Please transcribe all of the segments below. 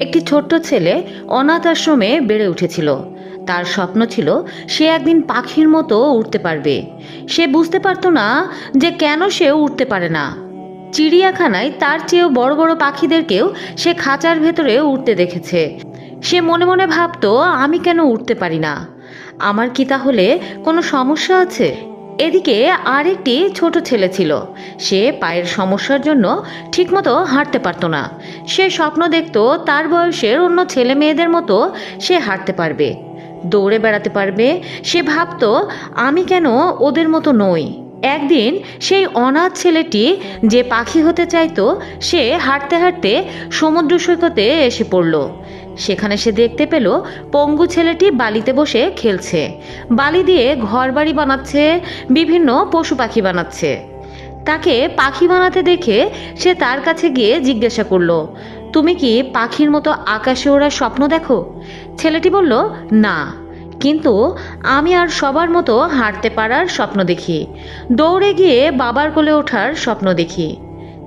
একটি ছোট্ট ছেলে অনাথ আশ্রমে বেড়ে উঠেছিল। তার স্বপ্ন ছিল সে একদিন পাখির মতো উঠতে পারবে। সে বুঝতে পারতো না যে কেন সে উঠতে পারে না। চিড়িয়াখানায় তার চেয়েও বড় বড় পাখিদেরকেও সে খাঁচার ভেতরে উঠতে দেখেছে। সে মনে মনে ভাবতো, আমি কেন উঠতে পারি না? আমার কি তাহলে কোনো সমস্যা আছে? এদিকে আরেকটি ছোট ছেলে ছিল। সে পায়ের সমস্যার জন্য ঠিকমতো হাঁটতে পারতো না। সে স্বপ্ন দেখতো তার বয়সের অন্য ছেলে মেয়েদের মতো সে হাঁটতে পারবে, দৌড়ে বেড়াতে পারবে। সে ভাবতো, আমি কেন ওদের মতো নই? একদিন সেই অনাথ ছেলেটি যে পাখি হতে চাইতো, সে হাঁটতে হাঁটতে সমুদ্র সৈকতে এসে পড়ল। সেখানে সে দেখতে পেল, পঙ্গু ছেলেটি বালিতে বসে খেলছে। বালি দিয়ে ঘরবাড়ি বানাচ্ছে, বিভিন্ন পশু পাখি বানাচ্ছে। তাকে পাখি বানাতে দেখে সে তার কাছে গিয়ে জিজ্ঞাসা করল, তুমি কি পাখির মতো আকাশে ওড়ার স্বপ্ন দেখো? ছেলেটি বলল, না, কিন্তু আমি আর সবার মতো হাঁটতে পারার স্বপ্ন দেখি, দৌড়ে গিয়ে বাবার কোলে ওঠার স্বপ্ন দেখি।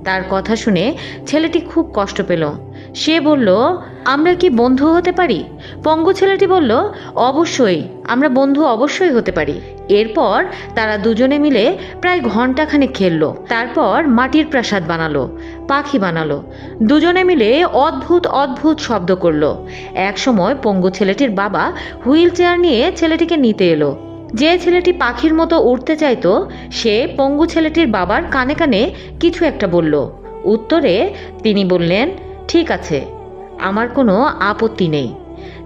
তার কথা শুনে ছেলেটি খুব কষ্ট পেল। সে বলল, আমরা কি বন্ধু হতে পারি? পঙ্গু ছেলেটি বলল, অবশ্যই, আমরা বন্ধু অবশ্যই হতে পারি। এরপর তারা দুজনে মিলে প্রায় ঘন্টাখানেক খেললো। তারপর মাটির প্রাসাদ বানালো, পাখি বানালো। দুজনে মিলে অদ্ভুত অদ্ভুত শব্দ করল। একসময় পঙ্গু ছেলেটির বাবা হুইল চেয়ার নিয়ে ছেলেটিকে নিতে এলো। যে ছেলেটি পাখির মতো উঠতে চাইতো, সে পঙ্গু ছেলেটির বাবার কানে কানে কিছু একটা বলল। উত্তরে তিনি বললেন, ঠিক আছে, আমার কোনো আপত্তি নেই।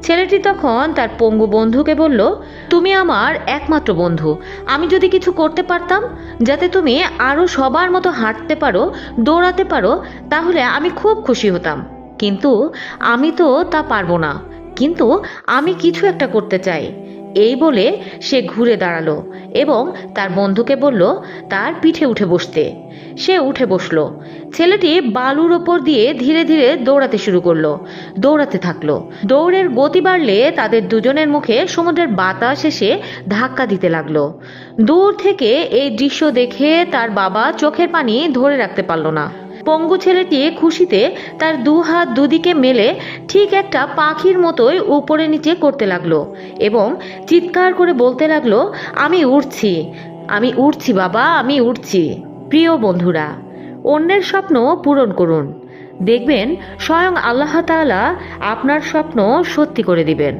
ছেলেটি তখন তার পঙ্গু বন্ধুকে বলল, তুমি আমার একমাত্র বন্ধু। আমি যদি কিছু করতে পারতাম, যাতে তুমি আরও সবার মতো হাঁটতে পারো, দৌড়াতে পারো, তাহলে আমি খুব খুশি হতাম। কিন্তু আমি তো তা পারব না। কিন্তু আমি কিছু একটা করতে চাই। এই বলে সে ঘুরে দাঁড়াল এবং তার বন্ধুকে বলল, তার পিঠে উঠে বসতে। সে উঠে বসল। ছেলেটি বালুর ওপর দিয়ে ধীরে ধীরে দৌড়াতে শুরু করল, দৌড়াতে থাকল। দৌড়ের গতি বাড়লে তাদের দুজনের মুখে সমুদ্রের বাতাস এসে ধাক্কা দিতে লাগল। দূর থেকে এই দৃশ্য দেখে তার বাবা চোখের পানি ধরে রাখতে পারল না। পঙ্গু ছেলেটি খুশিতে তার দু হাত দুদিকে মেলে ঠিক একটা পাখির মতোই উপরে নিচে করতে লাগল এবং চিৎকার করে বলতে লাগল, আমি উঠছি আমি উঠছি বাবা, আমি উঠছি প্রিয় বন্ধুরা, অন্যের স্বপ্ন পূরণ করুন। দেখবেন স্বয়ং আল্লাহ আপনার স্বপ্ন সত্যি করে দিবেন।